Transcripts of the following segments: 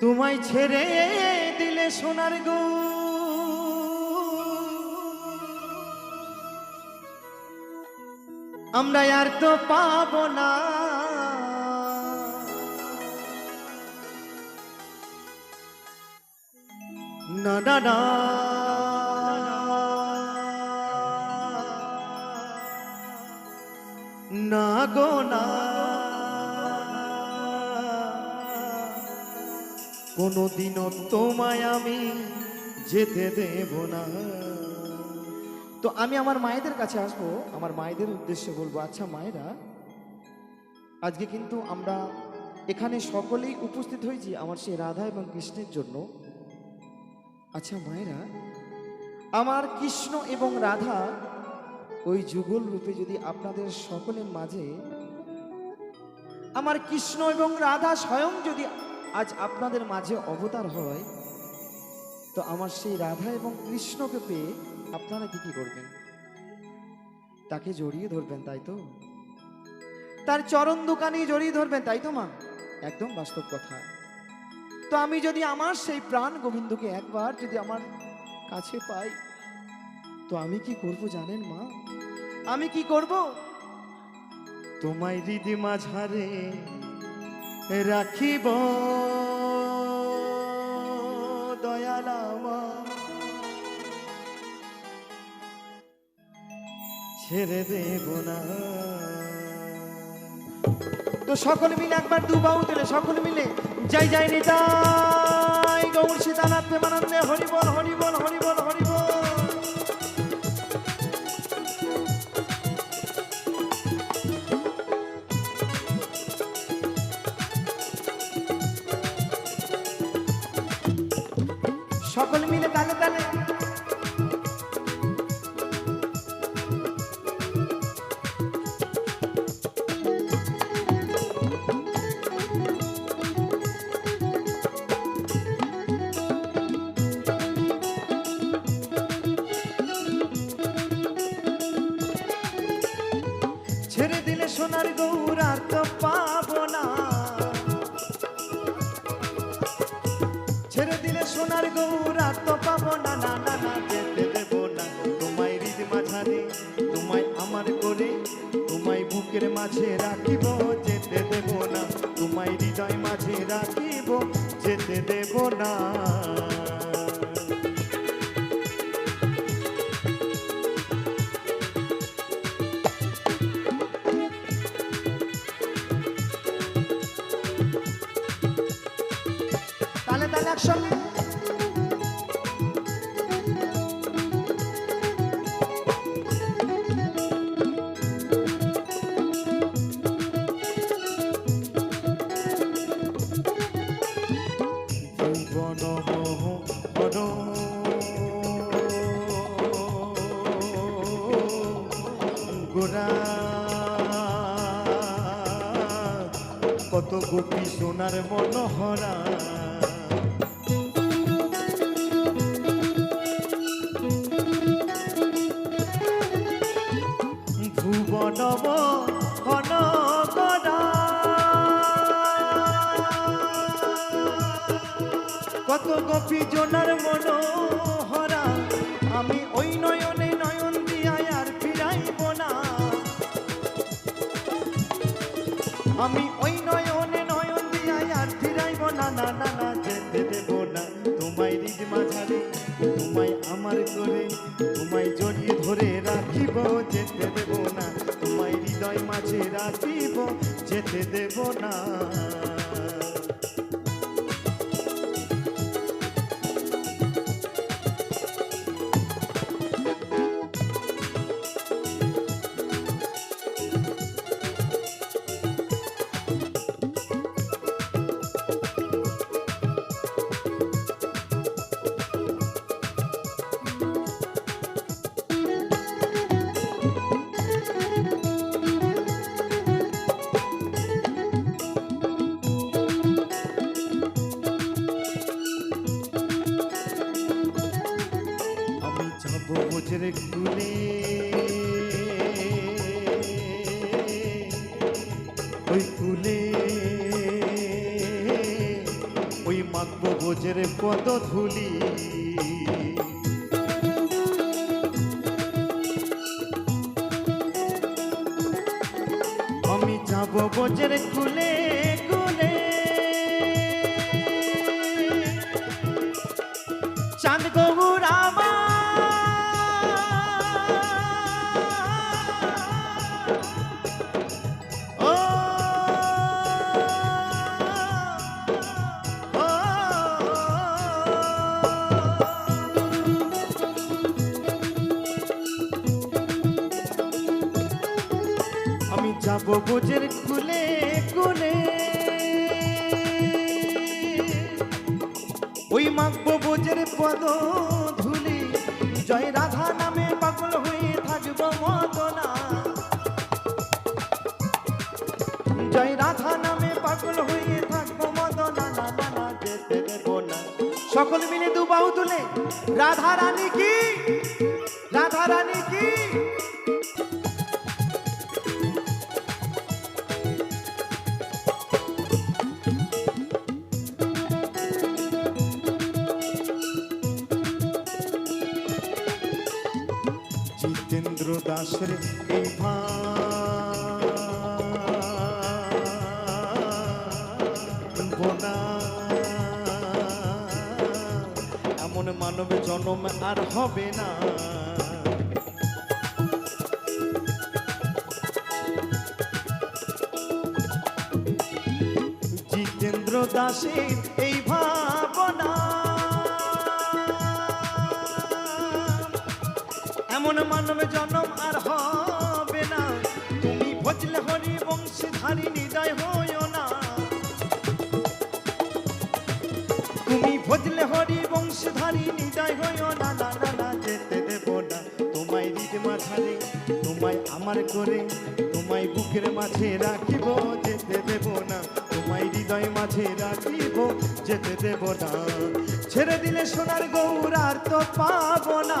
তোমায় ছেড়ে দিলে সোনার গো। আমরা আর তো পাব না। না না না। কোনোদিনও তোমায় আমি যেতে দেব না। তো আমি আমার মায়েদের কাছে আসব, আমার মায়েদের উদ্দেশ্যে বলব আচ্ছা মায়েরা, আজকে কিন্তু আমরা এখানে সকলেই উপস্থিত হয়েছি আমার সেই রাধা এবং কৃষ্ণের জন্য। আচ্ছা মায়েরা, আমার কৃষ্ণ এবং রাধা ওই যুগল রূপে যদি আপনাদের সকলের মাঝে, আমার কৃষ্ণ এবং রাধা স্বয়ং যদি আজ আপনাদের মাঝে অবতার হয়, তো আমার সেই রাধা এবং কৃষ্ণকে পেয়ে আপনারা কি কি করবেন? তাকে জড়িয়ে ধরবেন, তাই তো? তার চরণ দোকানে জড়িয়ে ধরবেন, তাই তো, মা? একদম বাস্তব কথা। তো আমি যদি আমার সেই প্রাণ গোবিন্দকে একবার যদি আমার কাছে পাই, তো আমি কি করব জানেন, মা? আমি কি করব? তোমায় হৃদি মাঝারে রাখিব। দয়ালামা ছেড়ে দেব না। তো সকলে মিলে একবার দু বাহু দিলে সকলে মিলে যাই যাই, নিতাই। গৌর সীতানাথ প্রেমানন্দে হরিবল হরিবল হরিবল সকলে মিলে তালে তালে করে, তোমায় বুকের মাঝে রাখিব, যেতে দেব না। তোমায় হৃদয় মাঝে রাখিব, যেতে দেব না। তাহলে তাহলে একসঙ্গে গোরা। কত গোপী সোনার মনোহরা। কনকরা কত গোপী জোনার মনোহরা। আমি ওই নয়নে নয়ন দিয়াই আর ফিরাইব না না না না, যেতে দেব না। তোমায় রিজ মাঝারে, তোমায় আমার করে, তোমায় জড়িয়ে ধরে রাখিব, যেতে দেব না। তোমায় হৃদয় মাঝে রাখিব, যেতে দেব না। বজ্রে কুলে ওই কুলে ওই মাখব বোঝের পদ ধুলি। আমি যাব বোঝের কুলে বোঝের কুলে কুলে। ওই মাখবো বোঝের পদ ধুলি জয় রাধা নামে পাগল হয়ে থাকব মদনা। জয় রাধা নামে পাগল হয়ে থাকব মদনা, না না যেতে দেবো না। সকল মিলে দু বাহু তুলে, রাধা রানী কি? রাধা রানী কি? জিতেন্দ্র দাসের এই এমন মানব জন্ম আর হবে না। জিতেন্দ্র দাসের এমন মানব জন্ম আর হবে না। তুমি ভজলে হরি বংশধারী হৃদয় হইও না। তুমি ভজলে হরি বংশধারী হৃদয় হইও না। না না না, যেতে দেব না। তোমায় হৃদ মাঝারে, তোমায় আমার করে, তোমায় বুকের মাঝে রাখিব, যেতে দেব না। তোমায় হৃদয় মাঝে রাখিব, যেতে দেব না। ছেড়ে দিলে সোনার গৌর আর তো পাবো না।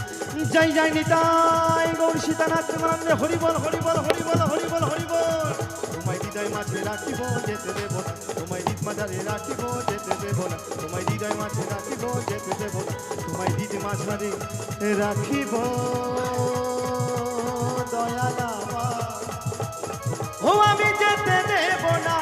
জয় জয় নিতাই গৌর সীতানাথ প্রেমানন্দে হরিবল হরিবল হরিবল হরিবল হরিবল। তোমায় হৃদয় মাঝে রাখিব, যেতে দেব না। তোমায় হৃদ মাঝারে রাখিব, যেতে দেব না। তোমায় হৃদয় মাঝে রাখিব, যেতে দেব না। তোমায় হৃদ মাঝারে রাখিব। দয়ালা ও আমি যেতে দেব না।